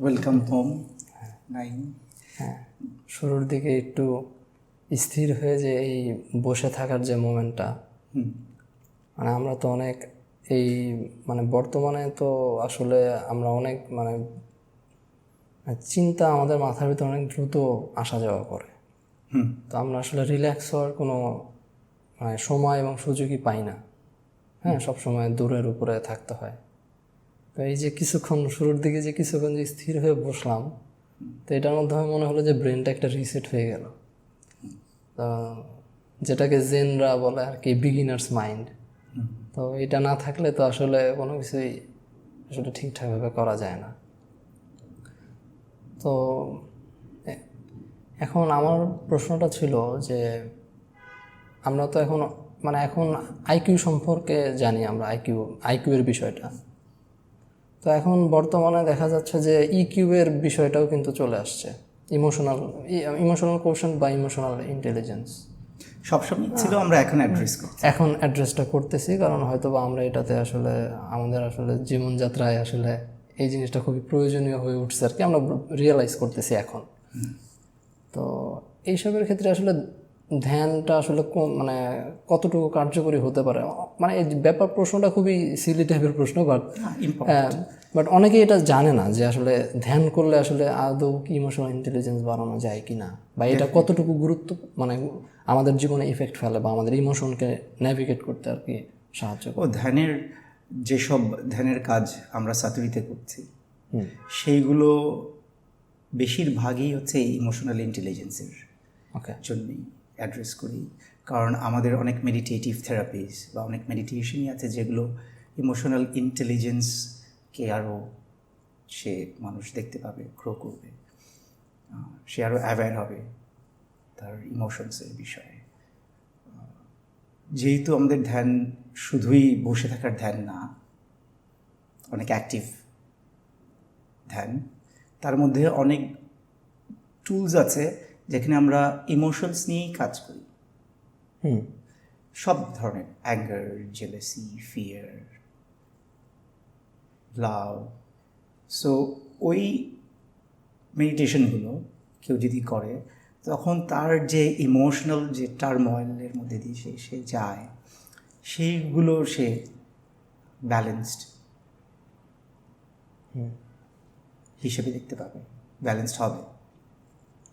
Welcome home nine হ্যাঁ। শুরুর দিকে একটু স্থির হয়ে যে এই বসে থাকার যে মোমেন্টটা মানে আমরা তো অনেক এই মানে বর্তমানে তো আসলে আমরা অনেক মানে চিন্তা আমাদের মাথার ভিতরে অনেক দ্রুত আসা যাওয়া করে। তো আমরা আসলে রিল্যাক্স হওয়ার কোনো মানে সময় এবং সুযোগই পাই না। হ্যাঁ সব সময় দূরের উপরে থাকতে হয়। তো এই যে কিছুক্ষণ শুরুর দিকে যে কিছুক্ষণ যে স্থির হয়ে বসলাম, তো এটার মাধ্যমে মনে হলো যে ব্রেনটা একটা রিসেট হয়ে গেল। যেটাকে জেনরা বলে আর কি বিগিনার্স মাইন্ড তো এটা না থাকলে তো আসলে কোনো কিছুই আসলে ঠিকঠাকভাবে করা যায় না। তো এখন আমার প্রশ্নটা ছিল যে আমরা তো এখন মানে এখন আইকিউ সম্পর্কে জানি আমরা আইকিউ আইকিউ এর বিষয়টা। তো এখন বর্তমানে দেখা যাচ্ছে যে ইকিউ এর বিষয়টাও কিন্তু চলে আসছে। ইমোশনাল ইমোশনাল কোশন বা ইমোশনাল ইন্টেলিজেন্স সবসময় ছিল আমরা এখন অ্যাড্রেস করি এখন অ্যাড্রেসটা করতেছি কারণ হয়তো বা আমরা এটাতে আসলে আমাদের আসলে জীবনযাত্রায় আসলে এই জিনিসটা খুবই প্রয়োজনীয় হয়ে উঠছে আর কি আমরা রিয়েলাইজ করতেছি এখন। তো এইসবের ক্ষেত্রে আসলে ধ্যানটা আসলে কম- মানে কতটুকু কার্যকরী হতে পারে? মানে এই ব্যাপার প্রশ্নটা খুবই সিলি টাইপের প্রশ্ন বাট বাট অনেকেই এটা জানে না যে আসলে ধ্যান করলে আসলে আদৌ কি ইমোশনাল ইন্টেলিজেন্স বাড়ানো যায় কি না বা এটা কতটুকু গুরুত্ব মানে আমাদের জীবনে ইফেক্ট ফেলে বা আমাদের ইমোশনকে ন্যাভিগেট করতে আর কি সাহায্য করে। ও ধ্যানের যেসব ধ্যানের কাজ আমরা সাতুরিতে করছি সেইগুলো বেশিরভাগই হচ্ছে ইমোশনাল ইন্টেলিজেন্সের ওকে জন্যই। অ্যাড্রেস করি। কারণ আমাদের অনেক মেডিটেটিভ থেরাপিস বা অনেক মেডিটেশনই আছে যেগুলো ইমোশনাল ইন্টেলিজেন্সকে আরও সে মানুষ দেখতে পাবে গ্রো করবে। সে আরও অ্যাওয়্যার হবে তার ইমোশনসের বিষয়ে। যেহেতু আমাদের ধ্যান শুধুই বসে থাকার ধ্যান না, অনেক অ্যাক্টিভ ধ্যান, তার মধ্যে অনেক টুলস আছে যেখানে আমরা ইমোশনস নিয়েই কাজ করি। হুম। সব ধরনের anger jealousy fear love so ওই মেডিটেশনগুলো কেউ যদি করে তখন তার যে ইমোশনাল যে টার্ময়েলের মধ্যে দিয়ে সে সে যায় সেইগুলো সে ব্যালেন্সড হিসেবে দেখতে পাবে। ব্যালেন্সড হবে।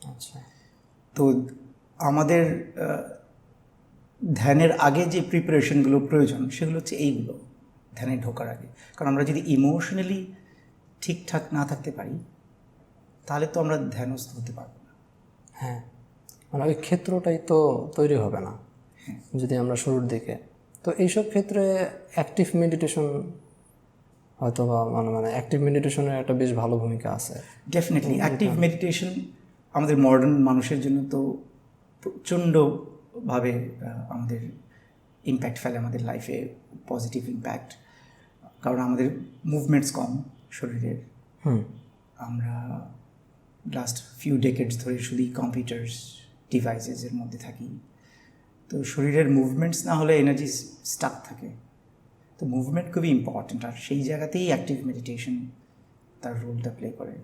আচ্ছা। তো আমাদের ধ্যানের আগে যে প্রিপারেশনগুলো প্রয়োজন সেগুলো হচ্ছে এইগুলো ধ্যানে ঢোকার আগে। কারণ আমরা যদি ইমোশনালি ঠিকঠাক না থাকতে পারি তাহলে তো আমরা ধ্যানস্থ হতে পারব না। হ্যাঁ মানে ওই ক্ষেত্রটাই তো তৈরি হবে না যদি আমরা শুরুর দিকে। তো এইসব ক্ষেত্রে অ্যাক্টিভ মেডিটেশন হয়তো বা মানে মানে অ্যাক্টিভ মেডিটেশনের একটা বেশ ভালো ভূমিকা আছে। ডেফিনেটলি অ্যাক্টিভ মেডিটেশন আমাদের মডার্ন মানুষের জন্য তো প্রচণ্ডভাবে আমাদের ইম্প্যাক্ট ফেলে আমাদের লাইফে পজিটিভ ইম্প্যাক্ট কারণ আমাদের মুভমেন্টস কম শরীরের। আমরা লাস্ট ফিউ ডেকেডস ধরে শুধুই কম্পিউটার্স ডিভাইসেসের মধ্যে থাকি। তো শরীরের মুভমেন্টস না হলে এনার্জি স্টাক থাকে। তো মুভমেন্ট খুবই ইম্পর্ট্যান্ট আর সেই জায়গাতেই অ্যাক্টিভ মেডিটেশন তার রোলটা প্লে করে।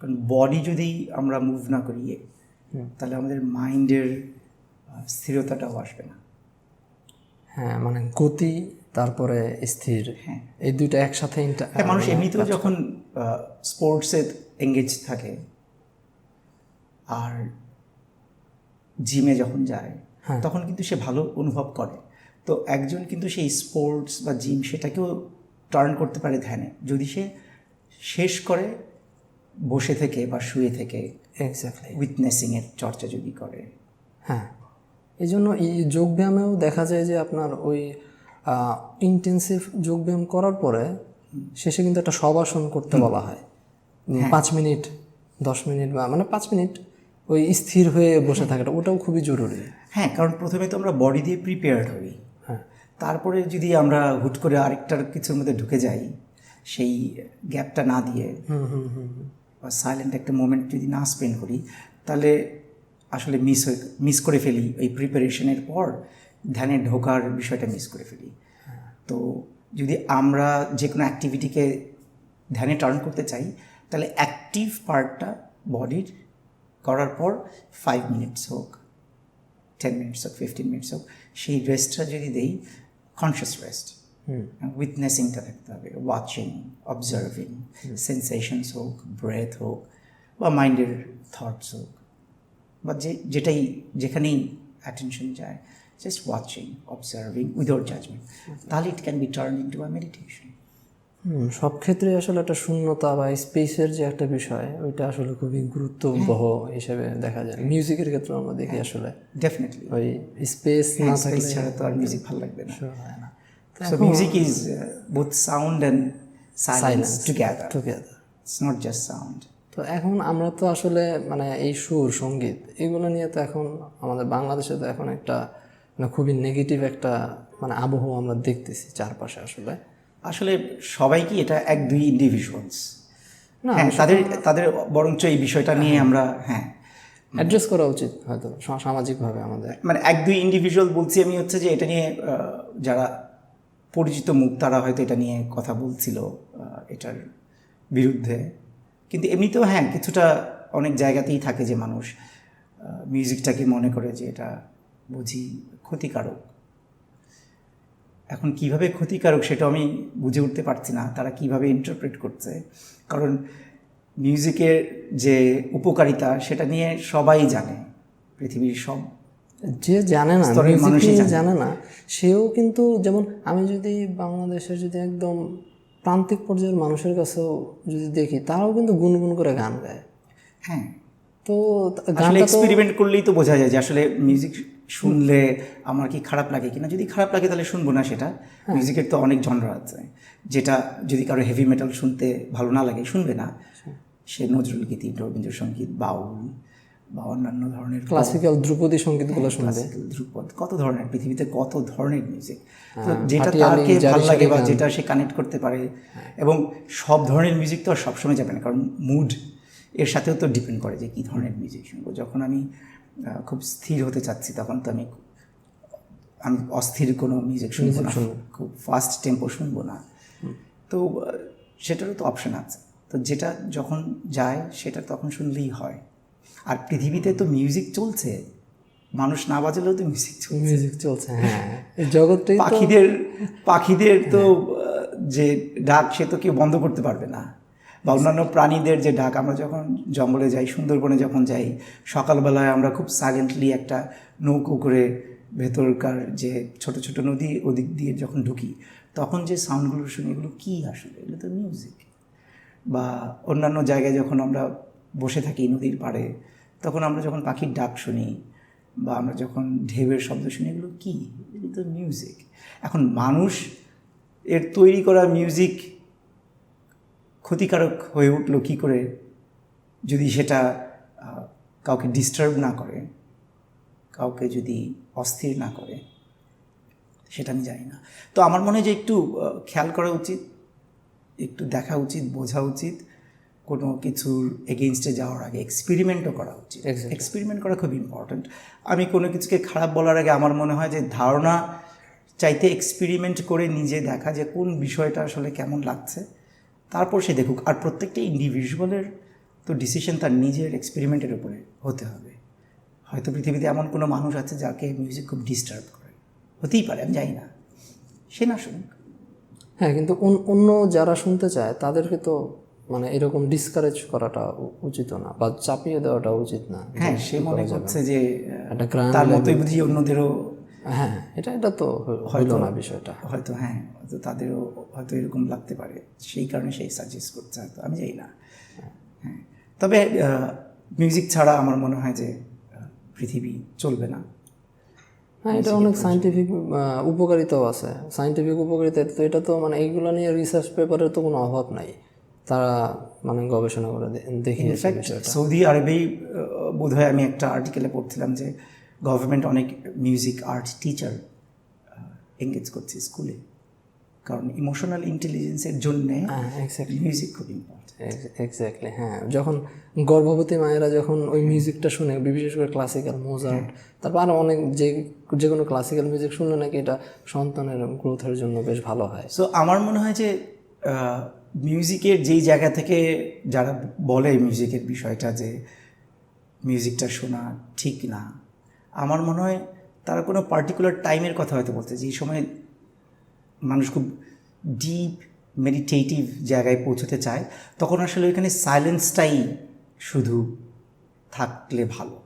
কারণ বডি যদি আমরা মুভ না করি তাহলে আমাদের মাইন্ডের স্থিরতাটাও আসবে না। হ্যাঁ মানে গতি তারপরে স্থির। হ্যাঁ। এই দুইটা একসাথে হ্যাঁ মানুষ এমনিতেও যখন স্পোর্টসে এঙ্গেজ থাকে আর জিমে যখন যায় তখন কিন্তু সে ভালো অনুভব করে। তো একজন কিন্তু সেই স্পোর্টস বা জিম সেটাকেও টার্ন করতে পারে ধ্যানে। যদি সে শেষ করে বসে থেকে বা শুয়ে থেকে এক্স্যাক্টলি উইটনেসিংয়ের চর্চা যদি করে। হ্যাঁ। এই জন্য এই যোগব্যায়ামেও দেখা যায় যে আপনার ওই ইন্টেন্সিভ যোগব্যায়াম করার পরে শেষে কিন্তু একটা সবাসন করতে বলা হয়। পাঁচ মিনিট দশ মিনিট বা মানে পাঁচ মিনিট ওই স্থির হয়ে বসে থাকাটা ওটাও খুবই জরুরি। হ্যাঁ কারণ প্রথমে তো আমরা বডি দিয়ে প্রিপেয়ার্ড হই। হ্যাঁ। তারপরে যদি আমরা হুট করে আরেকটার কিছুর মধ্যে ঢুকে যাই সেই গ্যাপটা না দিয়ে হুম হুম হুম হুম। বা সাইলেন্ট একটা মোমেন্ট যদি না স্পেন্ড করি, তাহলে আসলে মিস হয়ে মিস করে ফেলি। এই প্রিপারেশনের পর ধ্যানে ঢোকার বিষয়টা মিস করে ফেলি। তো যদি আমরা যে কোনো অ্যাক্টিভিটিকে ধ্যানে টার্ন করতে চাই, তাহলে অ্যাক্টিভ পার্টটা বডির করার পর ফাইভ মিনিটস হোক টেন মিনিটস হোক ফিফটিন মিনিটস হোক, সেই রেস্টটা যদি দেই কনসিয়াস রেস্ট উইটনেসিংটা থাকতে হবে ওয়াচিং অবজার্ভিং সেন্সেশনস হোক ব্রেথ হোক বা মাইন্ডের থটস হোক বা যে যেটাই যেখানেই অ্যাটেনশন যায় just watching observing without judgement তাহলে it can be turn into a meditation সব ক্ষেত্রে আসলে একটা শূন্যতা বা স্পেসের যে একটা বিষয় ওইটা আসলে খুবই গুরুত্ববহ হিসেবে দেখা যায়। মিউজিকের ক্ষেত্রে আমরা দেখি আসলে। ডেফিনেটলি ওই স্পেস না থাকলে ছাড়া তো আর মিউজিক ভালো লাগবে হয় না। So music is uh, both sound and silence, silence. together. Together It's not just sound. তো এখন আমরা তো আসলে মানে এই সুর সংগীত এগুলো নিয়ে তো এখন আমাদের বাংলাদেশে তো এখন একটা মানে খুবই নেগেটিভ একটা মানে আবহাওয়া আমরা দেখতেছি চারপাশে আসলে। আসলে সবাই কি এটা এক দুই ইন্ডিভিজুয়ালস না হ্যাঁ তাদের তাদের বরঞ্চ এই বিষয়টা নিয়ে আমরা হ্যাঁ। অ্যাড্রেস করা উচিত হয়তো সামাজিকভাবে আমাদের। মানে এক দুই ইন্ডিভিজুয়াল বলছি আমি হচ্ছে যে এটা নিয়ে যারা পরিচিত মুখ তারা হয়তো এটা নিয়ে কথা বলছিল এটার বিরুদ্ধে। কিন্তু এমনিতেও হ্যাঁ কিছুটা অনেক জায়গাতেই থাকে যে মানুষ মিউজিকটাকে মনে করে যে এটা বুঝি ক্ষতিকারক। এখন কীভাবে ক্ষতিকারক সেটা আমি বুঝে উঠতে পারছি না, তারা কীভাবে ইন্টারপ্রেট করছে। কারণ মিউজিকের যে উপকারিতা, সেটা নিয়ে সবাই জানে, পৃথিবীর সব যে জানে না জানে। না সেও কিন্তু যেমন আমি যদি বাংলাদেশের যদি একদম প্রান্তিক পর্যায়ের মানুষের কাছেও যদি দেখি তারাও কিন্তু গুনগুন করে গান গায়। হ্যাঁ। তো গান এক্সপেরিমেন্ট করলেই তো বোঝা যায় যে আসলে মিউজিক শুনলে আমার কি খারাপ লাগে কিনা। যদি খারাপ লাগে তাহলে শুনব না সেটা। হ্যাঁ। মিউজিকের তো অনেক জনরা আছে। যেটা যদি কারও হেভি মেটাল শুনতে ভালো না লাগে শুনবে না। সে নজরুল গীতি রবীন্দ্রসঙ্গীত বাউল বা অন্যান্য ধরনের ক্লাসিক্যাল ধ্রুপদী সঙ্গীতগুলো শুনবে। ধ্রুপদ কত ধরনের পৃথিবীতে কত ধরনের মিউজিক তো হ্যাঁ, যেটা তাকে ভালো লাগে বা যেটা সে কানেক্ট করতে পারে। এবং সব ধরনের মিউজিক তো আর সবসময় যাবে না কারণ মুড এর সাথেও তো ডিপেন্ড করে যে কী ধরনের মিউজিক শুনব। যখন আমি খুব স্থির হতে চাচ্ছি তখন তো আমি আমি অস্থির কোনো মিউজিক শুনব না। খুব ফাস্ট টেম্পো শুনব না। তো সেটারও তো অপশন আছে। তো যেটা যখন যায় সেটা তখন শুনলেই হয়। আর পৃথিবীতে তো মিউজিক চলছে। মানুষ না বাজালেও তো মিউজিক চলছে। মিউজিক চলছে হ্যাঁ। জগৎটাই পাখিদের পাখিদের তো যে ডাক সে তো কেউ বন্ধ করতে পারবে না। বা অন্যান্য প্রাণীদের যে ডাক আমরা যখন জঙ্গলে যাই সুন্দরবনে যখন যাই সকালবেলায় আমরা খুব সাইলেন্টলি একটা নৌকো করে ভেতরকার যে ছোট ছোট নদী ওদিক দিয়ে যখন ঢুকি তখন যে সাউন্ডগুলো শুনি এগুলো কী আসলে? এগুলো তো মিউজিক বা অন্যান্য জায়গায় যখন আমরা বসে থাকি নদীর পাড়ে, তখন আমরা যখন পাখির ডাক শুনি বা আমরা যখন ঢেউয়ের শব্দ শুনি, এগুলো কী? এগুলো তো মিউজিক এখন মানুষ এর তৈরি করা মিউজিক ক্ষতিকারক হয়ে উঠল কী করে? যদি সেটা কাউকে ডিস্টার্ব না করে, কাউকে যদি অস্থির না করে, সেটা আমি জানি না। তো আমার মনে হয় যে একটু খেয়াল করা উচিত, একটু দেখা উচিত, বোঝা উচিত। কোনো কিছুর এগেনস্টে যাওয়ার আগে এক্সপেরিমেন্টও করা উচিত। এক্সপেরিমেন্ট করা খুব ইম্পর্ট্যান্ট আমি কোনো কিছুকে খারাপ বলার আগে আমার মনে হয় যে ধারণা চাইতে এক্সপেরিমেন্ট করে নিজে দেখা যে কোন বিষয়টা আসলে কেমন লাগছে তারপর সে দেখুক। আর প্রত্যেকটা ইন্ডিভিজুয়ালের তো ডিসিশন তার নিজের এক্সপেরিমেন্টের উপরে হতে হবে। হয়তো পৃথিবীতে এমন কোনো মানুষ আছে যাকে মিউজিক খুব ডিস্টার্ব করে। হতেই পারে আমি জানি না। সে না শুনুক। হ্যাঁ কিন্তু অন- অন্য যারা শুনতে চায় তাদেরকে তো মানে এরকম ডিসকারেজ করাটা উচিত না বা চাপিয়ে দেওয়াটা উচিত না। হ্যাঁ সে মনে করছে যে একটা গ্রাম তার মতোই বুঝি অন্যদেরও হ্যাঁ এটা এটা তো হইল না বিষয়টা। হয়তো হ্যাঁ হয়তো তাদেরও হয়তো এরকম লাগতে পারে। সেই কারণে সেই সাজেস্ট করছে হয়তো আমি জানি না। হ্যাঁ তবে মিউজিক ছাড়া আমার মনে হয় যে পৃথিবী চলবে না। হ্যাঁ এটা অনেক সাইন্টিফিক উপকারিতাও আছে। সাইন্টিফিক উপকারিতা তো এটা তো মানে এইগুলো নিয়ে রিসার্চ পেপারের তো কোনো অভাব নাই। তারা মানে গবেষণা করে দে- দেখিয়েছে ইনফ্যাক্ট সৌদি আরবেই বোধ হয় আমি একটা আর্টিকেলে পড়ছিলাম যে গভর্নমেন্ট অনেক মিউজিক আর্ট টিচার এঙ্গেজ করছে স্কুলে কারণ ইমোশনাল ইন্টেলিজেন্সের জন্যে হ্যাঁ মিউজিক খুব ইম্পর্টেন্ট এক্স্যাক্টলি হ্যাঁ। যখন গর্ভবতী মায়েরা যখন ওই মিউজিকটা শুনে বিশেষ করে ক্লাসিক্যাল মোজার্ট তারপর আরও অনেক যে যে কোনো ক্লাসিক্যাল মিউজিক শুনলে নাকি এটা সন্তানের গ্রোথের জন্য বেশ ভালো হয়। সো আমার মনে হয় যে মিউজিকের যেই জায়গা থেকে যারা বলে মিউজিকের বিষয়টা যে মিউজিকটা শোনা ঠিক না, আমার মনে হয় তারা কোনো পার্টিকুলার টাইমের কথা হয়তো বলতে যেই সময় মানুষ খুব ডিপ মেডিটেটিভ জায়গায় পৌঁছতে চায়, তখন আসলে ওইখানে সাইলেন্সটাই শুধু থাকলে ভালো।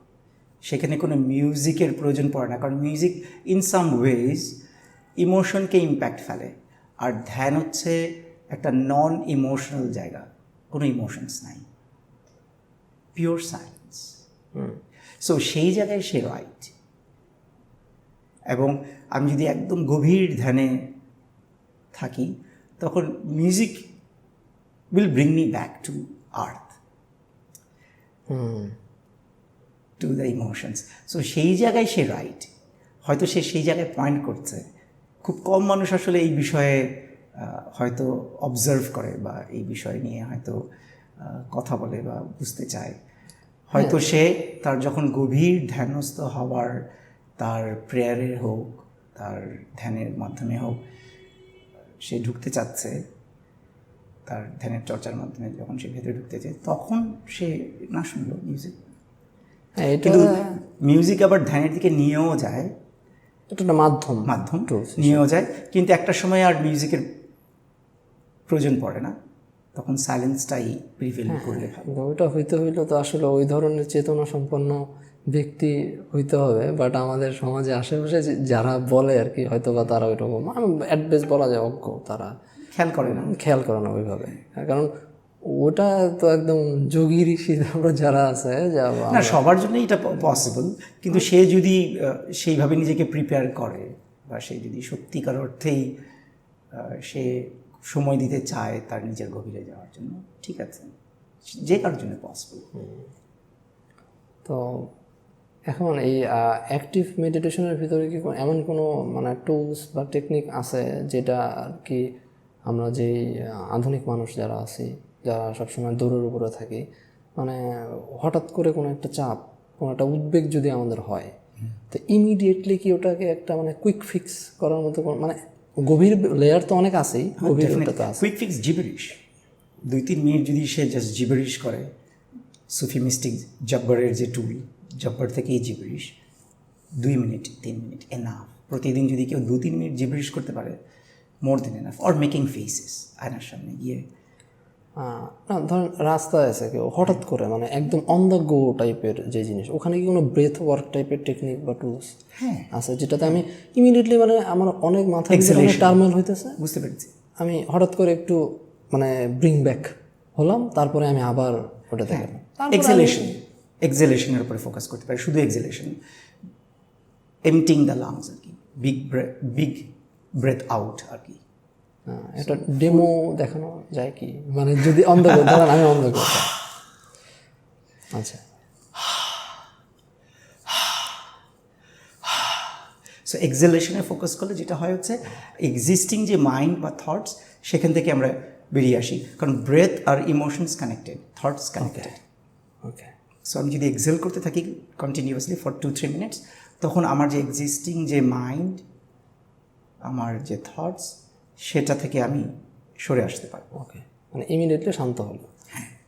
সেখানে কোনো মিউজিকের প্রয়োজন পড়ে না, কারণ মিউজিক ইন সাম ওয়েজ ইমোশনকে ইম্প্যাক্ট ফেলে। আর ধ্যান হচ্ছে একটা নন ইমোশনাল জায়গা কোনো ইমোশনস নাই। পিওর সায়েন্স সো সেই জায়গায় সে রাইট এবং আমি যদি একদম গভীর ধ্যানে থাকি তখন music will bring me back to earth to the emotions so সেই জায়গায় সে রাইট হয়তো সে সেই জায়গায় পয়েন্ট করছে। খুব কম মানুষ আসলে এই বিষয়ে হয়তো অবজার্ভ করে বা এই বিষয় নিয়ে হয়তো কথা বলে বা বুঝতে চায়। হয়তো সে তার যখন গভীর ধ্যানস্থ হওয়ার তার প্রেয়ারের হোক তার ধ্যানের মাধ্যমে হোক সে ঢুকতে চাচ্ছে তার ধ্যানের চর্চার মাধ্যমে যখন সে ভেতরে ঢুকতে চায় তখন সে না শুনলো মিউজিক হ্যাঁ কিন্তু মিউজিক আবার ধ্যানের দিকে নিয়েও যায়। এটা মাধ্যম। মাধ্যম। নিয়েও যায়। কিন্তু একটা সময় আর মিউজিকের প্রয়োজন পড়ে না। তখন সাইলেন্সটাই প্রিভেল করলে ওইটা হইতে হইলে তো আসলে ওই ধরনের চেতনা সম্পন্ন ব্যক্তি হইতে হবে। বাট আমাদের সমাজে আশেপাশে যারা বলে আর কি হয়তো বা তারা ওই রকম অ্যাডভাইস বলা যায় অজ্ঞ তারা খেয়াল করে না। খেয়াল করে না ওইভাবে। কারণ ওটা তো একদম যোগী ঋষি তারপর যারা আছে যা না সবার জন্য এটা পসিবল কিন্তু সে যদি সেইভাবে নিজেকে প্রিপেয়ার করে বা সে যদি সত্যিকার অর্থেই সে সময় দিতে চায় তার নিজের গভীরে যাওয়ার জন্য। ঠিক আছে? যে কারোর জন্য পসিবল তো এখন এই অ্যাক্টিভ মেডিটেশনের ভিতরে কি এমন কোনো মানে টুলস বা টেকনিক আছে যেটা আর কি আমরা যেই আধুনিক মানুষ যারা আছি যারা সবসময় দৌড়ের উপরে থাকি মানে হঠাৎ করে কোনো একটা চাপ কোনো একটা উদ্বেগ যদি আমাদের হয় তো ইমিডিয়েটলি কি ওটাকে একটা মানে কুইক ফিক্স করার মতো কোনো- মানে গভীর লেয়ার তো অনেক আছেই গভীর ওটা তো আছে। কুইক ফিক্স জিবেরিশ দুই তিন মিনিট যদি সে জাস্ট জিবরিশ করে সুফি মিস্টিক জব্বরের যে টুল জব্বর থেকেই জিবরিশ দুই মিনিট তিন মিনিট এনাফ প্রতিদিন যদি কেউ দু তিন মিনিট জিবরিশ করতে পারে more than enough or making faces আয়নার সামনে গিয়ে না ধরেন রাস্তায় আছে কেউ হঠাৎ করে মানে একদম অন দ্য গো টাইপের যে জিনিস ওখানে কি কোনো ব্রেথ ওয়ার্ক টাইপের টেকনিক বা টুলস হ্যাঁ। আছে যেটাতে আমি ইমিডিয়েটলি মানে আমার অনেক মাথায় টার্মেল হইতেছে? বুঝতে পেরেছি। আমি হঠাৎ করে একটু মানে ব্রিং ব্যাক হলাম তারপরে আমি আবার গেলাম। তারপরে এক্সেলেশন এক্সেলেশনের উপরে ফোকাস করতে পারে শুধু এক্সেলেশন এমটিং দ্য লাংস আর কি বিগ বিগ ব্রেথ আউট আর কি। হ্যাঁ, একটা ডেমো দেখানো যায় কি? মানে যদি ধরেন আমি আচ্ছা। সো এক্সেলেশনে ফোকাস করলে যেটা হয় হচ্ছে এক্সিস্টিং যে মাইন্ড বা থটস সেখান থেকে আমরা বেরিয়ে আসি। কারণ ব্রেথ আর emotions connected thoughts connected okay so আমি যদি এক্সেল করতে থাকি continuously for two three minutes তখন আমার যে এক্সিস্টিং যে মাইন্ড আমার যে থটস সেটা থেকে আমি সরে আসতে পারব। ওকে মানে ইমিডিয়েটলি শান্ত হলো।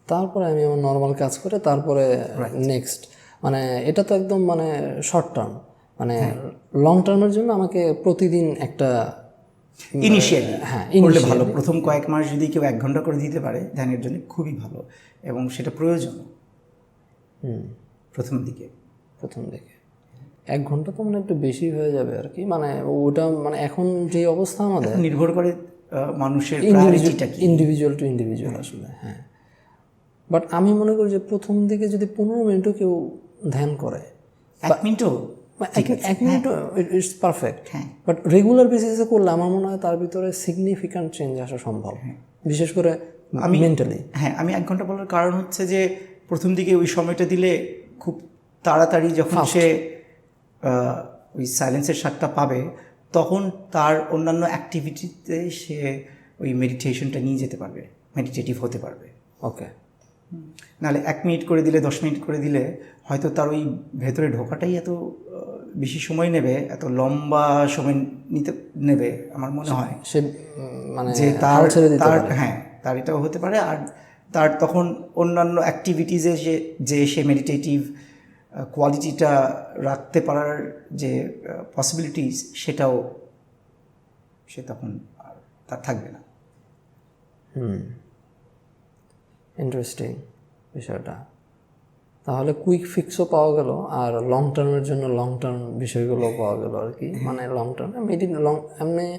তারপরে আমি আমার নর্মাল কাজ করে তারপরে নেক্সট মানে এটা তো একদম মানে শর্ট টার্ম মানে লং টার্মের জন্য আমাকে প্রতিদিন একটা ইনিশিয়ালি হ্যাঁ, করলে ভালো। প্রথম কয়েক মাস যদি কেউ এক ঘণ্টা করে দিতে পারে ধ্যানের জন্য খুবই ভালো। এবং সেটা প্রয়োজন। হুম। প্রথম দিকে। প্রথম দিকে। এক ঘণ্টা তো মানে একটু বেশি হয়ে যাবে আর কি। মানে ওটা মানে এখন যে অবস্থা আমাদের নির্ভর করে মানুষের ইন্ডিভিজুয়াল টু ইন্ডিভিজুয়াল আসলে হ্যাঁ। বাট আমি মনে করি যে প্রথম দিকে যদি পনেরো মিনিটও কেউ ধ্যান করে এক মিনিটও এক- মিনিট ইটস পারফেক্ট হ্যাঁ। বাট রেগুলার বেসিসে করলে আমার মনে হয় তার ভিতরে সিগনিফিক্যান্ট চেঞ্জ আসা সম্ভব। বিশেষ করে আমি মেন্টালি হ্যাঁ আমি এক ঘণ্টা বলার কারণ হচ্ছে যে প্রথম দিকে ওই সময়টা দিলে খুব তাড়াতাড়ি যখন সে ওই সাইলেন্সের স্বাদটা পাবে তখন তার অন্যান্য অ্যাক্টিভিটিতে সে ওই মেডিটেশনটা নিয়ে যেতে পারবে মেডিটেটিভ হতে পারবে। ওকে নাহলে এক মিনিট করে দিলে দশ মিনিট করে দিলে হয়তো তার ওই ভেতরে ঢোকাটাই এত বেশি সময় নেবে এত লম্বা সময় নিতে নেবে আমার মনে হয়। সে মানে যে তার তার হ্যাঁ তার এটাও হতে পারে আর তার তখন অন্যান্য অ্যাক্টিভিটিসে যে যে সে মেডিটেটিভ কোয়ালিটিটা রাখতে পারার যে পসিবিলিটিস সেটাও সে তখন আর তার থাকবে না। হুম। ইন্টারেস্টিং বিষয়টা। তাহলে কুইক ফিক্সও পাওয়া গেল আর লং টার্মের জন্য লং টার্ম বিষয়গুলো পাওয়া গেল আর কি। মানে লং টার্ম মেডি লং এমনি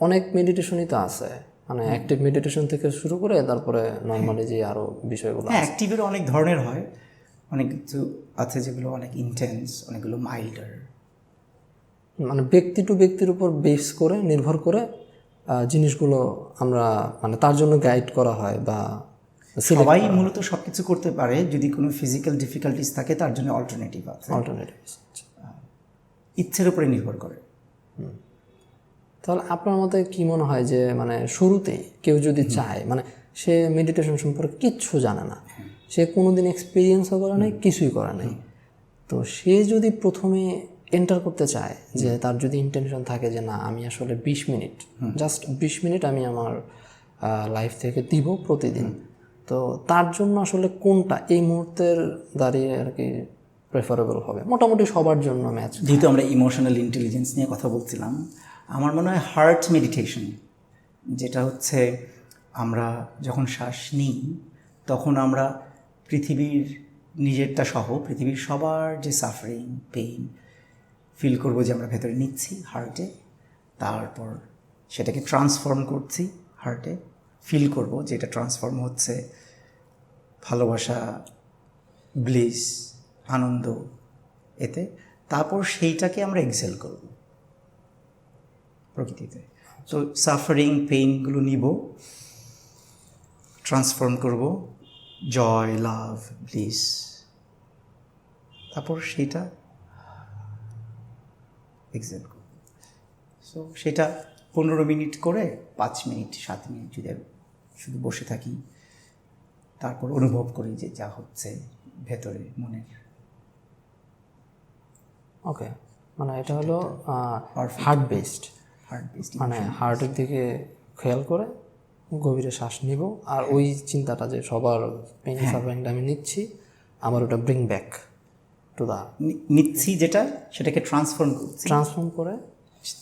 অনেক মেডিটেশনই তো আছে। মানে অ্যাক্টিভ মেডিটেশন থেকে শুরু করে তারপরে নর্মালি যে আরও বিষয়গুলো অ্যাক্টিভের অনেক ধরনের হয়। অনেক কিছু আছে যেগুলো অনেক ইন্টেন্স অনেকগুলো মাইল্ডার মানে ব্যক্তি টু ব্যক্তির উপর বেস করে নির্ভর করে জিনিসগুলো আমরা মানে তার জন্য গাইড করা হয় বা সবাই মূলত সব কিছু করতে পারে যদি কোনো ফিজিক্যাল ডিফিকাল্টিস থাকে তার জন্য অল্টারনেটিভ আছে। অল্টারনেটিভ ইচ্ছের উপরে নির্ভর করে। তাহলে আপনার মতে কি মনে হয় যে মানে শুরুতেই কেউ যদি চায় মানে সে মেডিটেশন সম্পর্কে কিচ্ছু জানে না সে কোনোদিন এক্সপিরিয়েন্সও করা নাই কিছুই করা নাই। তো সে যদি প্রথমে এন্টার করতে চায় যে তার যদি ইন্টেনশন থাকে যে না আমি আসলে বিশ মিনিট জাস্ট বিশ মিনিট আমি আমার লাইফ থেকে দিব প্রতিদিন। তো তার জন্য আসলে কোনটা এই মুহূর্তের দাঁড়িয়ে আর কি প্রেফারেবল হবে? মোটামুটি সবার জন্য ম্যাচ যেহেতু আমরা ইমোশনাল ইন্টেলিজেন্স নিয়ে কথা বলছিলাম আমার মনে হয় হার্ট মেডিটেশন যেটা হচ্ছে আমরা যখন শ্বাস নিই তখন আমরা পৃথিবীর নিজেরটা সহ পৃথিবীর সবার যে সাফারিং পেইন ফিল করব যে আমরা ভেতরে নিচ্ছি হার্টে তারপর সেটাকে ট্রান্সফর্ম করছি হার্টে ফিল করব যেটা ট্রান্সফর্ম হচ্ছে, ভালোবাসা ব্লিস আনন্দ, এতে, তারপর সেইটাকে আমরা এক্সেল করব প্রকৃতিতে। তো সাফারিং পেইনগুলো নিব ট্রান্সফর্ম করব জয় লাভ ব্লিস তারপর সেইটা এক্সেল করব। সো সেটা পনেরো মিনিট করে পাঁচ মিনিট সাত মিনিট যদি শুধু বসে থাকি তারপর অনুভব করি যে যা হচ্ছে ভেতরে মনের। ওকে মানে এটা হলো হার্ট বেসড হার্ট বিট মানে হার্টের দিকে খেয়াল করে গভীরে শ্বাস নিব। আর ওই চিন্তাটা যে সবার পেইন সাফারিংটা আমি নিচ্ছি আমার ওটা ব্রিং ব্যাক টু দা নিচ্ছি যেটা সেটাকে ট্রান্সফর্ম করছি। ট্রান্সফর্ম করে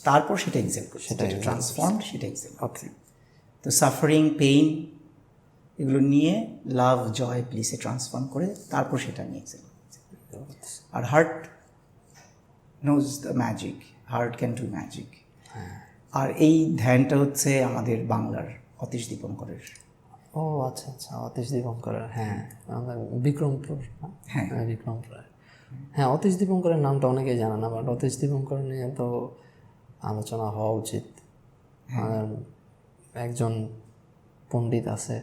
তারপর সেটা এক্সেল করছি। সেটা ট্রান্সফর্ম সেটা এক্সেল ওকে তো সাফারিং পেইন এগুলো নিয়ে লাভ জয় প্লিসে ট্রান্সফর্ম করে তারপর সেটা নিয়ে exhale R heart knows the magic heart can do magic আর এই ধ্যানটা হচ্ছে আমাদের বাংলার অতীশ দীপঙ্করের। ও আচ্ছা আচ্ছা অতীশ দীপঙ্করের হ্যাঁ। আমাদের বিক্রমপুর? হ্যাঁ। হ্যাঁ বিক্রমপুরের। হ্যাঁ অতীশ দীপঙ্করের নামটা অনেকেই জানে না বাট অতীশ দীপঙ্কর নিয়ে তো আলোচনা হওয়া উচিত। আর একজন পণ্ডিত আছে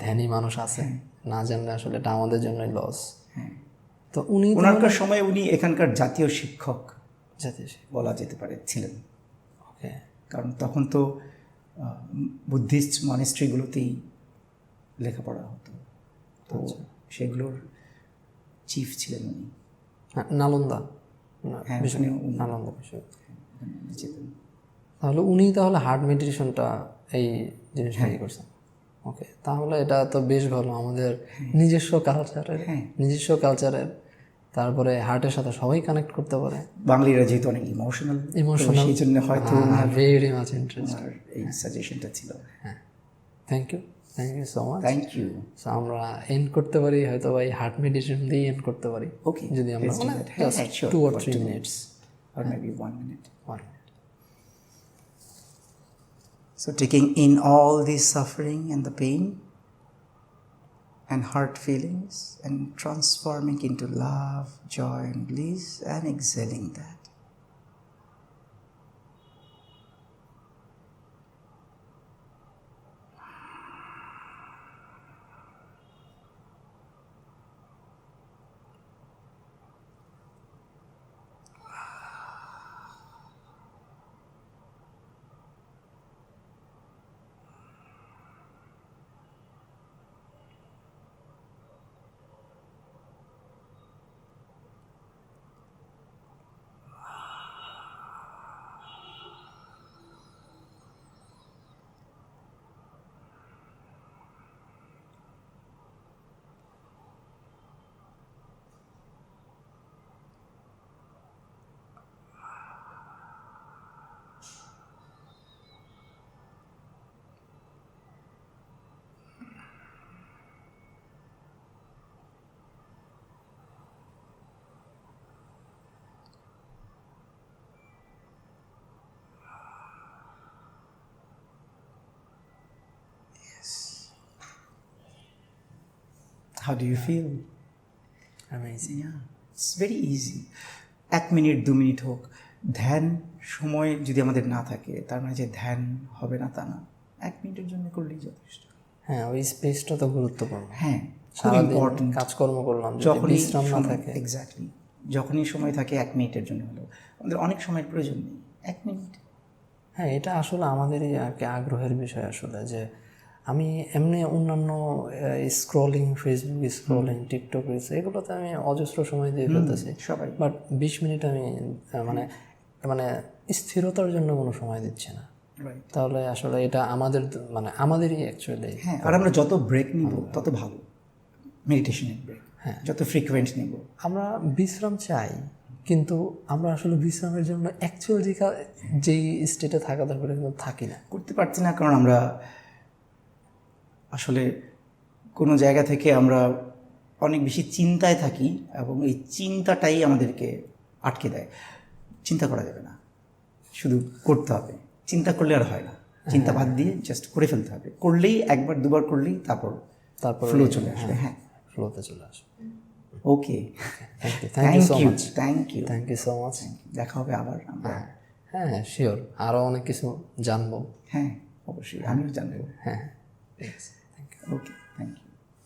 ধ্যানী মানুষ আছে না জানলে আসলে এটা আমাদের জন্যই লস তো উনি ওনারকার সময় উনি এখানকার জাতীয় শিক্ষক জাতীয় বলা যেতে পারে ছিলেন। ওকে কারণ তখন তো বুদ্ধিস্ট মনেস্ট্রিগুলোতেই লেখাপড়া হতো। তো সেগুলোর চিফ ছিলেন উনি। হ্যাঁ, নালন্দা। হ্যাঁ, নালন্দা যেতেন। তাহলে উনি তাহলে হার্ট মেডিটেশনটা এই জিনিসটা ই করছেন। ওকে তাহলে এটা তো বেশ ভালো আমাদের নিজস্ব কালচারের হ্যাঁ। নিজস্ব কালচারের তারপরে হার্টের সাথে সবাই কানেক্ট করতে পারে। বাঙালিরা যেহেতু অনেক ইমোশনাল ইমোশনাল সেই জন্য হয়তো ভেরি মাচ ইন্টারেস্ট এই সাজেশনটা ছিল। হ্যাঁ। Thank you thank you so much thank you so আমরা এন্ড করতে পারি হয়তো ভাই হার্ট মেডিটেশন দিয়ে এন্ড করতে পারি। ওকে যদি আমরা মানে just two or three minutes or maybe one minute one so taking in all this suffering and the pain and hurt feelings and transforming into love joy and bliss and exhaling that how do you feel Amazing. It's very easy এক minute দু minute হোক। ধ্যান সময় যদি আমাদের না থাকে তার মানে যে ধ্যান হবে না তা না। এক মিনিটের জন্য করলেই যথেষ্ট। হ্যাঁ ওই স্পেসটা তো গুরুত্বপূর্ণ। হ্যাঁ খুব ইম্পর্টেন্ট কাজকর্ম করলাম যদি যখনই বিশ্রাম না থাকে। এক্স্যাক্টলি যখনই সময় থাকে এক মিনিটের জন্য হলো আমাদের অনেক সময়ের প্রয়োজন নেই। এক মিনিট হ্যাঁ এটা আসলে আমাদেরই আর কি আগ্রহের বিষয় আসলে যে আমি এমনি অন্যান্য scrolling Facebook scrolling TikTok reels এগুলোতে আমি অজস্র সময় দিয়ে ফেলতেছি সবাই। বাট বিশ মিনিট আমি মানে মানে স্থিরতার জন্য কোনো সময় দিচ্ছি না। তাহলে আসলে এটা আমাদের মানে আমাদেরই অ্যাকচুয়ালি হ্যাঁ আর আমরা যত ব্রেক নিব তত ভালো। মেডিটেশনের ব্রেক হ্যাঁ। যত ফ্রিকুয়েন্ট নিব। আমরা বিশ্রাম চাই কিন্তু আমরা আসলে বিশ্রামের জন্য অ্যাকচুয়াল যে যেই স্টেটে থাকা দরকার কিন্তু থাকি না। করতে পারছি না কারণ আমরা আসলে কোনো জায়গা থেকে আমরা অনেক বেশি চিন্তায় থাকি এবং এই চিন্তাটাই আমাদেরকে আটকে দেয়। চিন্তা করা যাবে না। শুধু করতে হবে। চিন্তা করলে আর হয় না। চিন্তা বাদ দিয়ে জাস্ট করে ফেলতে হবে। করলেই একবার দুবার করলেই তারপর তারপর ফ্লো চলে আসবে। হ্যাঁ ফ্লোতে চলে আসবে। Okay thank you thank you thank so much thank you thank you so much দেখা হবে আবার হ্যাঁ হ্যাঁ শিওর আরও অনেক কিছু জানব। হ্যাঁ অবশ্যই। আমিও জানব। হ্যাঁ। ঠিক আছে থ্যাংক ইউ ওকে